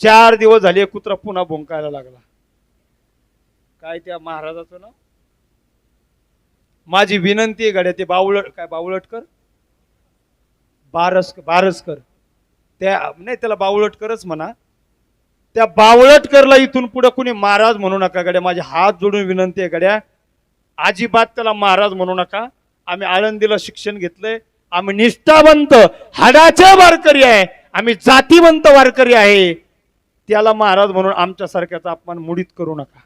चार दिवस झाले कुत्रा पुन्हा भुंकायला लागला. काय त्या महाराजाचं नाव? माझी विनंती आहे गड्या ते बावळट काय बावळटकर? बारस बारसकर. त्या नाही त्याला बावळटकरच म्हणा. त्या बावळटकरला इथून पुढे कुणी महाराज म्हणू नका गड्या. माझे हात जोडून विनंती आहे गड्या. अजिबात त्याला महाराज म्हणू नका. आम्ही आळंदीला शिक्षण घेतलंय. आम्ही निष्ठावंत हाडाचे वारकरी आहे. आम्ही जातीवंत वारकरी आहे. त्याला महाराज म्हणून आमच्यासारख्याचा अपमान मुडीत करू नका.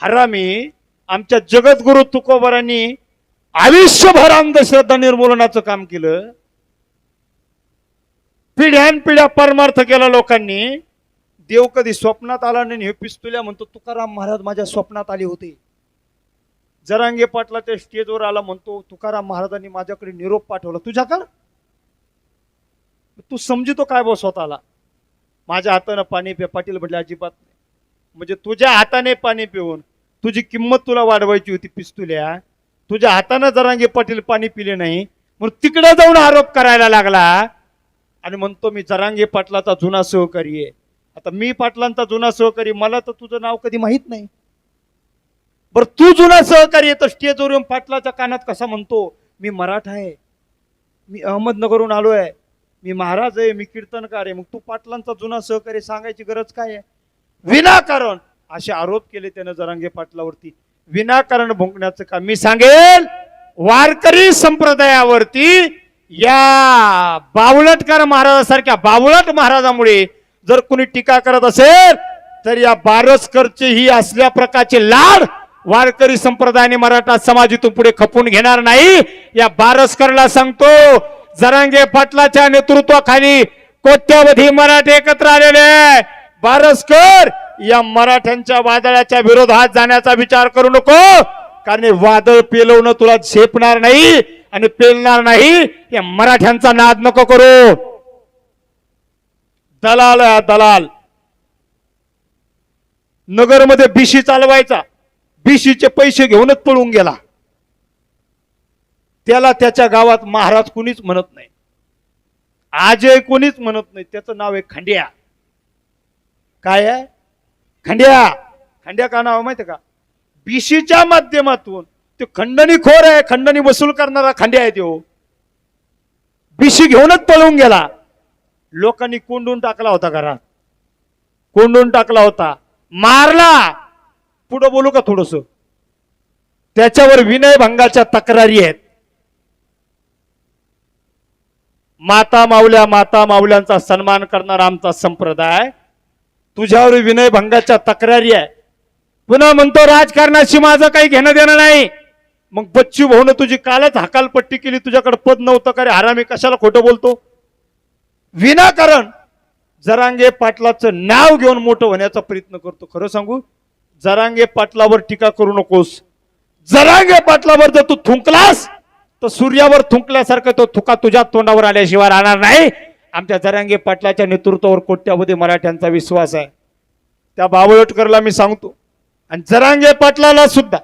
हरामी आमच्या जगद्गुरु तुकोबरांनी आयुष्यभर अंधश्रद्धा निर्मूलनाचं काम केलं. पिढ्यानपिढ्या परमार्थ केला लोकांनी. देव कधी स्वप्नात आला नाही हे पिस्तुल्या म्हणतो तुकाराम महाराज माझ्या स्वप्नात आले होते. जरांगे पाटला त्या स्टेजवर आला म्हणतो तुकाराम महाराजांनी माझ्याकडे निरोप पाठवला तुझ्याकडं? तू समजतो काय बो स्वतःला. माझ्या हातानं पाणी प्या पाटील म्हटले अजिबात नाही. म्हणजे तुझ्या हाताने पाणी पिऊन तुझी किंमत तुला वाढवायची होती पिस्तुल्या. तुझ्या हातानं जरांगे पाटील पाणी पिले नाही म्हणून तिकडे जाऊन आरोप करायला लागला. आणि म्हणतो मी जरांगे पाटलाचा जुना सहकारी आहे. आता मी पाटलांचा जुना सहकारी मला तर तुझं नाव कधी माहीत नाही. बर तू जुना सहकारी आहे तर स्टेजवर येऊन पाटलाच्या कानात कसा म्हणतो मी मराठा आहे. मी अहमदनगरहून आलो आहे मी महाराज आहे मी कीर्तनकार आहे मग तू पाटलांचा जुना सहकारी सांगायची गरज काय आहे? विनाकारण असे आरोप केले त्यानं जरांगे पाटलावरती. विनाकारण भुंकण्याचं काम. मी सांगेल वारकरी संप्रदायावरती या बावळटकर महाराजासारख्या बावळट महाराजामुळे जर कुणी टीका करत असेल तर या बारसकरचे ही असल्या प्रकारचे लाड वारकरी संप्रदायाने मराठा समाजातून पुढे खपून घेणार नाही. या बारसकरला सांगतो जरांगे पाटलाच्या नेतृत्वाखाली कोट्यावधी मराठे एकत्र आलेले बारसकर या मराठ्यांच्या वादळाच्या विरोधात जाण्याचा विचार करू नको कारण वादळ पेलवणं तुला झेपणार नाही आणि पेलणार नाही या मराठ्यांचा नाद नको करू. दलाल दलाल. नगरमध्ये बीसी चालवायचा. बीसीचे पैसे घेऊनच पळून गेला. त्याला त्याच्या गावात महाराज कुणीच म्हणत नाही. आजय कोणीच म्हणत नाही. त्याचं नाव आहे खंड्या. काय आहे? खंड्या. खंड्या का नाव माहिती का? बिशीच्या माध्यमातून ते खंडणी खोर आहे खंडणी वसूल करणारा खंड्या आहे तो. बिशी घेऊनच पळून गेला. लोकांनी कोंडून टाकला होता घरात. कोंडून टाकला होता. मारला. पुढं बोलू का थोडस? त्याच्यावर विनयभंगाच्या तक्रारी आहेत. माता माऊल्या माता माऊल्यांचा सन्मान करणारा आमचा संप्रदाय तुझ्यावर विनयभंगाच्या तक्रारी आहे. पुन्हा म्हणतो राजकारणाशी माझं काही घेणं देणं नाही. मग बच्चू भाऊन तुझी कालच हकालपट्टी केली तुझ्याकडे पद नव्हतं का रे हरामी कशाला खोटं बोलतो? विनाकारण जरांगे पाटलाचं नाव घेऊन मोठं होण्याचा प्रयत्न करतो खरं सांगू? जरांगे पाटलावर टीका करू नकोस. जरांगे पाटलावर जर तू थुंकलास तर सूर्यावर थुंकल्यासारखं तो थुका तुझ्या तोंडावर आल्याशिवाय राहणार नाही. आमच्या जरांगे पाटलाच्या नेतृत्वावर कोट्यावधी मराठ्यांचा विश्वास आहे. त्या बावळटकरला मी सांगतो. आणि जरांगे पाटलाला सुद्धा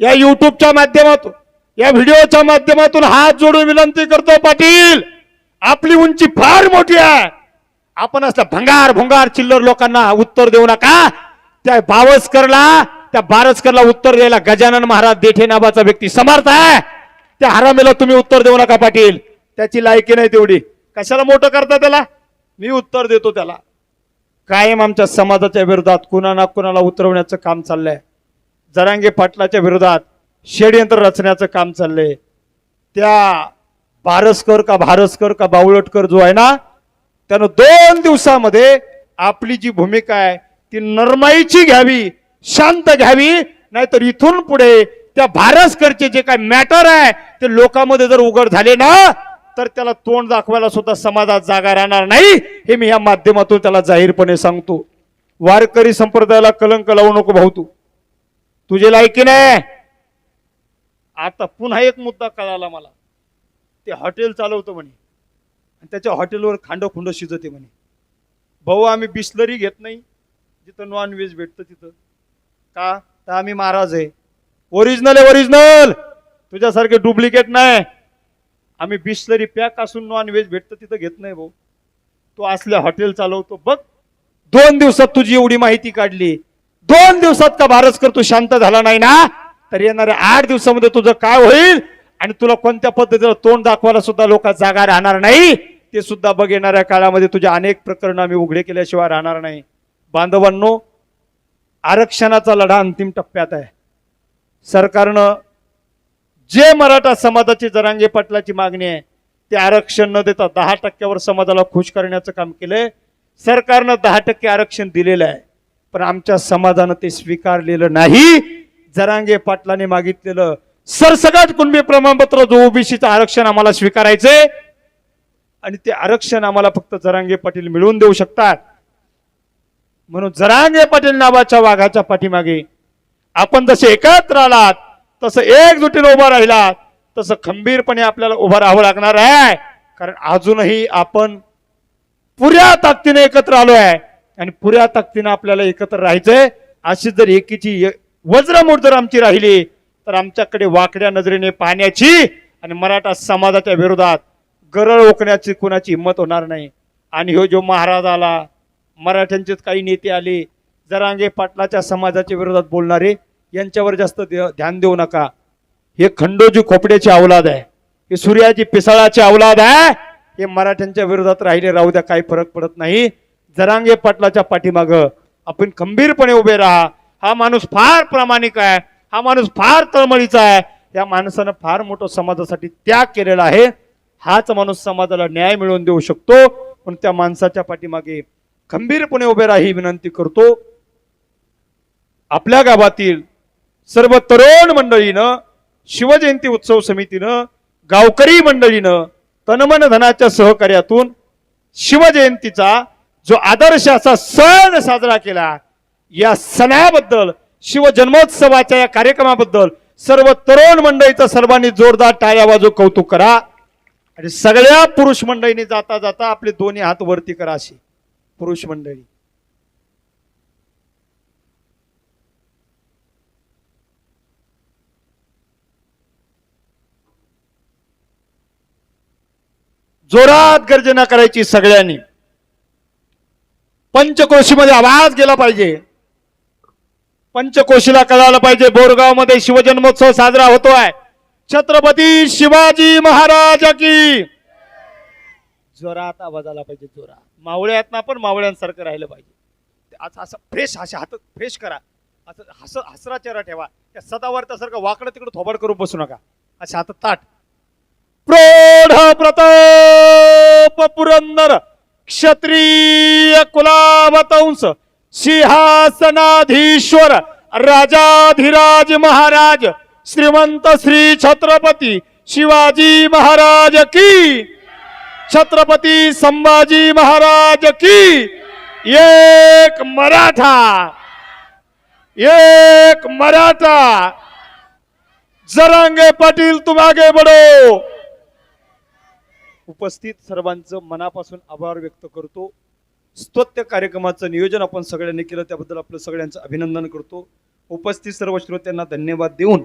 या युट्यूबच्या माध्यमातून या व्हिडिओच्या माध्यमातून हात जोडून विनंती करतो पाटील आपली उंची फार मोठी आहे. आपण असल्या भंगार भुंगार चिल्लर लोकांना उत्तर देऊ नका. त्या बावसकरला त्या बारसकरला उत्तर द्यायला गजानन महाराज देठे नावाचा व्यक्ती समर्थ आहे. त्या हरामेला तुम्ही उत्तर देऊ नका पाटील. त्याची लायकी नाही तेवढी. कशाला मोठं करता त्याला? मी उत्तर देतो त्याला. कायम आमच्या समाजाच्या विरोधात कुणा ना कुणाला उतरवण्याचं काम चाललंय? जरांगे पाटलाच्या विरोधात षडयंत्र रचण्याचं काम चाललंय. त्या भारसकर का भारसकर का बावळटकर जो आहे ना त्यानं दोन दिवसामध्ये आपली जी भूमिका आहे ती नरमाईची घ्यावी शांत घ्यावी नाहीतर इथून पुढे त्या भारसकरचे जे काय मॅटर आहे ते लोकांमध्ये जर उघड झाले ना तर त्याला तोंड दाखवायला सुद्धा समाजात जागा राहणार नाही हे मी या माध्यमातून त्याला जाहीरपणे सांगतो. वारकरी संप्रदायाला कलंक लावू नको भाऊ तू. तुझे लायकी नाही. आता पुन्हा एक मुद्दा कळाला मला. ते हॉटेल चालवतो म्हणे. आणि त्याच्या हॉटेलवर खांड खुंड शिजते म्हणे. भाऊ आम्ही बिस्लरी घेत नाही. जिथं नॉनव्हेज भेटतं तिथं. का? तर आम्ही महाराज आहे. ओरिजिनल आहे ओरिजिनल तुझ्यासारखे डुप्लिकेट नाही. आम्ही बिस्लरी पॅक असून नॉन व्हेज भेटतं तिथं घेत नाही भाऊ. तो असल्या हॉटेल चालवतो. बघ दोन दिवसात तुझी एवढी माहिती काढली. दोन दिवसात का भारतकर तू शांत झाला नाही ना? तर येणाऱ्या आठ दिवसामध्ये तुझं काय होईल? आणि तुला कोणत्या पद्धतीनं तोंड दाखवायला सुद्धा लोक जागा राहणार नाही? ते सुद्धा बघ येणाऱ्या काळामध्ये तुझ्या अनेक प्रकरण आम्ही उघडे केल्याशिवाय राहणार नाही. बांधवांनो आरक्षणाचा लढा अंतिम टप्प्यात आहे. सरकारनं जे मराठा समाजाची जरांगे पाटलाची मागणी आहे ते आरक्षण न देता दहा टक्क्यावर समाजाला खुश करण्याचं काम केलंय. सरकारनं दहा टक्के आरक्षण दिलेलं आहे पण आमच्या समाजानं ते स्वीकारलेलं नाही. जरांगे पाटलाने मागितलेलं सरसगट कुणबी प्रमाणपत्र जो ओबीसीचं आरक्षण आम्हाला स्वीकारायचंय आणि ते आरक्षण आम्हाला फक्त जरांगे पाटील मिळवून देऊ शकतात. म्हणून जरांगे पाटील नावाच्या वाघाच्या पाठीमागे आपण जसे एकत्र आलात तसं एकजुटीने उभा राहिलात तसं खंबीरपणे आपल्याला उभं राहावं लागणार आहे. कारण अजूनही आपण पुऱ्या ताकदीने एकत्र आलो आहे आणि पुऱ्या ताकदीने आपल्याला एकत्र राहायचंय. अशी जर एकीची वज्रमूठ जर आमची राहिली तर आमच्याकडे वाकड्या नजरेने पाहण्याची आणि मराठा समाजाच्या विरोधात गरळ ओकण्याची कुणाची हिंमत होणार नाही. आणि हो जो महाराज आला मराठ्यांचेच काही नेते आले जरांगे पाटलाच्या समाजाच्या विरोधात बोलणारे यांच्यावर जास्त दे- ध्यान देऊ नका. हे खंडोजी खोपड्याची अवलाद आहे. हे सूर्याची पिसाळाची अवलाद आहे. हे मराठ्यांच्या विरोधात राहिले राहू द्या काही फरक पडत नाही. जरांगे पाटलाच्या पाठीमाग आपण खंबीरपणे उभे राहा. हा माणूस फार प्रामाणिक आहे. हा माणूस फार तळमळीचा आहे. या माणसानं फार मोठं समाजासाठी त्याग केलेला आहे. हाच माणूस समाजाला न्याय मिळवून देऊ शकतो. पण त्या माणसाच्या पाठीमागे खंबीरपणे उभे राही ही विनंती करतो. आपल्या गावातील सर्व तरुण मंडळीनं शिवजयंती उत्सव समितीनं गावकरी मंडळीनं तनमन धनाच्या सहकार्यातून शिवजयंतीचा जो आदर्श असा सण साजरा केला या सणाबद्दल शिवजन्मोत्सवाच्या या कार्यक्रमाबद्दल सर्व तरुण मंडळीचं सर्वांनी जोरदार टाळ्या वाजू कौतुक करा आणि सगळ्या पुरुष मंडळीने जाता जाता आपले दोन्ही हात वरती करा अशी पुरुष मंडळी. जोरात गर्जना करायची सगळ्यांनी. पंचकोशीमध्ये आवाज गेला पाहिजे. पंचकोशीला कळायला पाहिजे बोरगावमध्ये शिवजन्मोत्सव साजरा होतोय. छत्रपती शिवाजी महाराज की. जोरात आवाज आला पाहिजे जोरात. मावळ्यात ना पण मावळ्यांसारखं राहिलं पाहिजे. असं असं फ्रेश अशा हात फ्रेश करा. असं हस हसरा चेहरा ठेवा. त्या सदावर्तासारखं वाकडं तिकडं थोबड करून बसू नका. असे हात ताट. प्रौढ प्रताप पुरंदर क्षत्रिय कुलावतंस सिंहासनाधीश्वर राजाधिराज महाराज श्रीमंत श्री छत्रपती शिवाजी महाराज की छत्रपती संभाजी महाराज की एक मराठा एक मराठा. जरांगे पाटील तुम आगे बढो. उपस्थित सर्वांचं मनापासून आभार व्यक्त करतो. स्तोत्य कार्यक्रमाचं नियोजन आपण सगळ्यांनी केलं त्याबद्दल आपलं सगळ्यांचं अभिनंदन करतो. उपस्थित सर्व श्रोत्यांना धन्यवाद देऊन